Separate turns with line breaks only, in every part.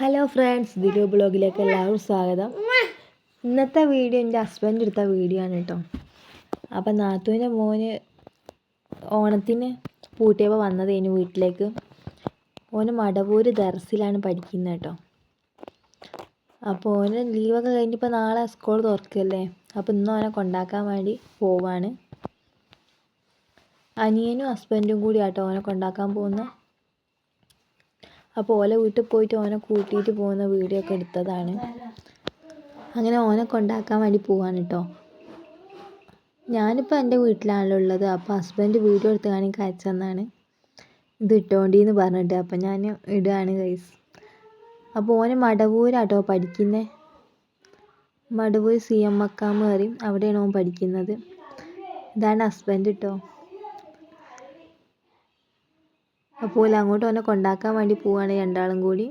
Hello friends Dilu ബ്ലോഗിലേക്ക് എല്ലാവരും സ്വാഗതം. ഇന്നത്തെ വീഡിയോ എന്റെ ഹസ്ബൻഡ് എടുത്ത വീഡിയോ ആണ് കേട്ടോ. അപ്പം നാത്തുവിന്റെ മോന് ഓണത്തിന് പൂട്ടിയപ്പോൾ ഇനി വീട്ടിലേക്ക്. ഓന് മടവൂര് ദർസിലാണ് പഠിക്കുന്നത് കേട്ടോ. അപ്പോൾ ഓന് ലീവൊക്കെ കഴിഞ്ഞിപ്പോൾ നാളെ സ്കൂൾ തുറക്കല്ലേ? അപ്പോൾ ഇന്ന് ഓനെ കൊണ്ടാക്കാൻ വേണ്ടി പോവാണ്. അനിയനും ഹസ്ബൻഡും കൂടി ആട്ടോ ഓനെ കൊണ്ടാക്കാൻ പോകുന്നത്. അപ്പോൾ ഓലെ വീട്ടിൽ പോയിട്ട് ഓനെ കൂട്ടിയിട്ട് പോകുന്ന വീഡിയോ ഒക്കെ എടുത്തതാണ്. അങ്ങനെ ഓനെ കൊണ്ടാക്കാൻ വേണ്ടി പോവാണ് കേട്ടോ ഞാനിപ്പോൾ എന്റെ വീട്ടിലാണല്ലോ ഉള്ളത്. അപ്പോൾ ഹസ്ബൻഡ് വീഡിയോ എടുത്ത് കാണിക്കാൻ അയച്ചെന്നാണ് ഇത് ഇട്ടോണ്ടിന്ന് പറഞ്ഞിട്ട് അപ്പം ഞാൻ ഇടുകയാണ് കൈസ് അപ്പോൾ ഓന് മടവൂരാട്ടോ പഠിക്കുന്നത് മടവൂർ സി എം മക്കാമ് പറയും. അവിടെയാണ് ഓൻ പഠിക്കുന്നത്. ഇതാണ് ഹസ്ബൻഡ് കേട്ടോ അപ്പോൾ അങ്ങോട്ട് ഓനെ കൊണ്ടാക്കാൻ വേണ്ടി പോവാണ് രണ്ടാളും കൂടി.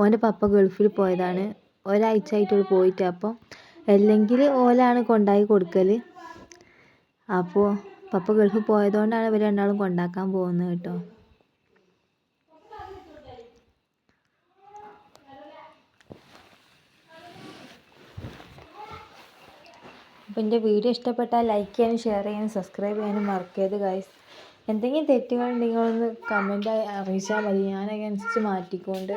ഓന്റെ പപ്പ ഗൾഫിൽ പോയതാണ്. ഒരാഴ്ച ആയിട്ട് പോയിട്ട് അപ്പോൾ അല്ലെങ്കിൽ ഓലാണ് കൊണ്ടാക്കി കൊടുക്കൽ അപ്പോൾ പപ്പ ഗൾഫിൽ പോയതുകൊണ്ടാണ് ഇവർ രണ്ടാളും കൊണ്ടാക്കാൻ പോകുന്നത് കേട്ടോ. അപ്പോൾ എന്റെ വീഡിയോ ഇഷ്ടപ്പെട്ടാൽ ലൈക്ക് ചെയ്യാനും ഷെയർ ചെയ്യാനും സബ്സ്ക്രൈബ് ചെയ്യാനും മറക്കരുത് ഗൈസ് എന്തെങ്കിലും തെറ്റുകളുണ്ടെങ്കിൽ ഒന്ന് കമന്റായി അറിയിച്ചാൽ മതി. ഞാൻ അതിനനുസരിച്ച് മാറ്റിക്കൊണ്ട്.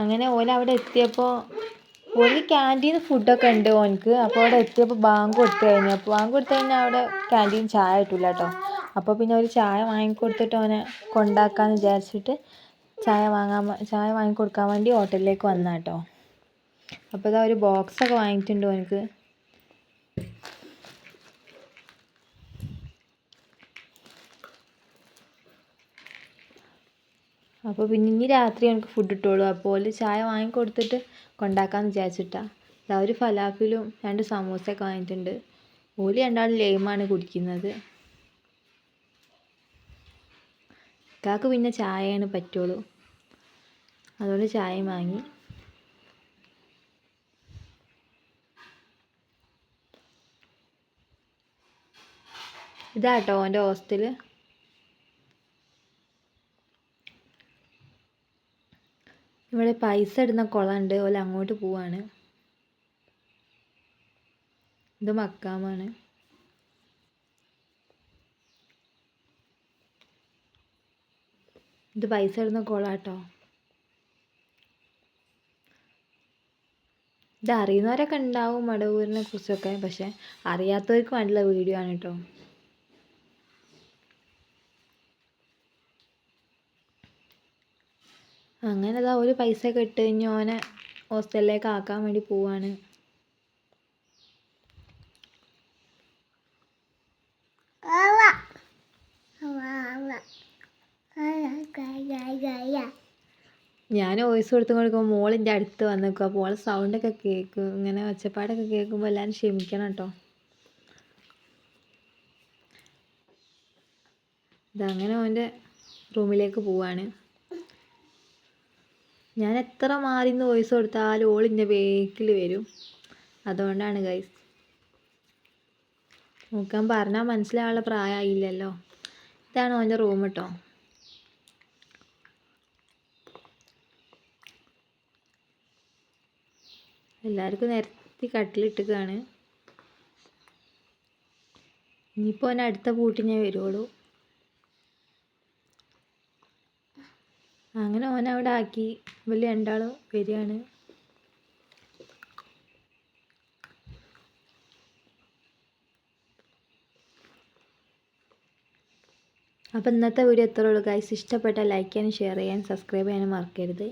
അങ്ങനെ ഓല അവിടെ എത്തിയപ്പോൾ ഒരു ക്യാന്റീൻ ഫുഡൊക്കെ ഉണ്ട് ഓനക്ക് അപ്പോൾ അവിടെ എത്തിയപ്പോൾ ബാങ്ക് കൊടുത്തു കഴിഞ്ഞു. അപ്പോൾ ബാങ്ക് കൊടുത്തു കഴിഞ്ഞാൽ അവിടെ ക്യാന്റീൻ ചായ കിട്ടില്ല കേട്ടോ അപ്പോൾ പിന്നെ ഒരു ചായ വാങ്ങിക്കൊടുത്തിട്ട് അവനെ കൊണ്ടാക്കാമെന്ന് വിചാരിച്ചിട്ട് ചായ വാങ്ങാൻ ചായ വാങ്ങിക്കൊടുക്കാൻ വേണ്ടി ഹോട്ടലിലേക്ക് വന്നാട്ടോ അപ്പോൾ ഇതാ ഒരു ബോക്സൊക്കെ വാങ്ങിയിട്ടുണ്ട് എനിക്ക് അപ്പോൾ പിന്നെ ഇനി രാത്രി എനിക്ക് ഫുഡ് ഇട്ടോളൂ. അപ്പോൾ ചായ വാങ്ങിക്കൊടുത്തിട്ട് കൊണ്ടാക്കാമെന്ന് വിചാരിച്ചിട്ടാണ് ഇതാ ഒരു ഫലാഫിലും രണ്ട് സമോസയൊക്കെ വാങ്ങിയിട്ടുണ്ട്. ഓൽ രണ്ടാളും ലൈമാണ് കുടിക്കുന്നത്. ഇക്കാക്ക് പിന്നെ ചായയാണ് പറ്റുള്ളൂ. അതുകൊണ്ട് ചായ വാങ്ങി. ഇതാട്ടോ എന്റെ ഹോസ്റ്റൽ ഇവിടെ പൈസ ഇടുന്ന കുളമുണ്ട്. ഓല അങ്ങോട്ട് പോവാണ്. ഇത് മക്കാമാണ്. ഇത് പൈസ ഇടുന്ന കുളാട്ടോ. ഇത് അറിയുന്നവരൊക്കെ ഉണ്ടാവും മടവൂരിനെ കുറിച്ചൊക്കെ. പക്ഷെ അറിയാത്തവർക്ക് വേണ്ടിയുള്ള വീഡിയോ ആണ് കേട്ടോ അങ്ങനെ അതാ ഒരു പൈസ ഒക്കെ ഇട്ട് കഴിഞ്ഞ് ഓനെ ഹോസ്റ്റലിലേക്ക് ആക്കാൻ വേണ്ടി പോവാണ്. ഞാൻ വോയിസ് കൊടുത്ത് കൊടുക്കുമ്പോൾ മോളിന്റെ അടുത്ത് വന്ന് നിൽക്കും അപ്പോൾ ഓളെ സൗണ്ടൊക്കെ കേൾക്കും ഇങ്ങനെ ഒച്ചപ്പാടൊക്കെ കേൾക്കുമ്പോൾ എല്ലാവരും ക്ഷമിക്കണം കേട്ടോ. ഇതങ്ങനെ ഓന്റെ റൂമിലേക്ക് പോവാണ്. ഞാൻ എത്ര മാറി നിന്ന് വോയിസ് കൊടുത്താലും ഓളിന്റെ ബേക്കിൽ വരും. അതുകൊണ്ടാണ് ഗൈസ് നോക്കാൻ പറഞ്ഞാൽ മനസ്സിലാവുള്ള പ്രായമായില്ലല്ലോ ഇതാണ് ഓന്റെ റൂം കേട്ടോ എല്ലാവർക്കും നിരത്തി കട്ടിലിട്ടുകയാണ് ഇനിയിപ്പോൾ ഓൻ അടുത്ത പൂട്ടിനെ വരുള്ളൂ അങ്ങനെ ഓൻ അവിടെ ആക്കി. വലിയ രണ്ടാൾ വരികയാണ്. അപ്പോൾ ഇന്നത്തെ വീഡിയോ എത്ര ഉള്ളൂ. ഗൈസ് ഇഷ്ടപ്പെട്ടാൽ ലൈക്ക് ചെയ്യാനും ഷെയർ ചെയ്യാനും സബ്സ്ക്രൈബ് ചെയ്യാനും മറക്കരുത്.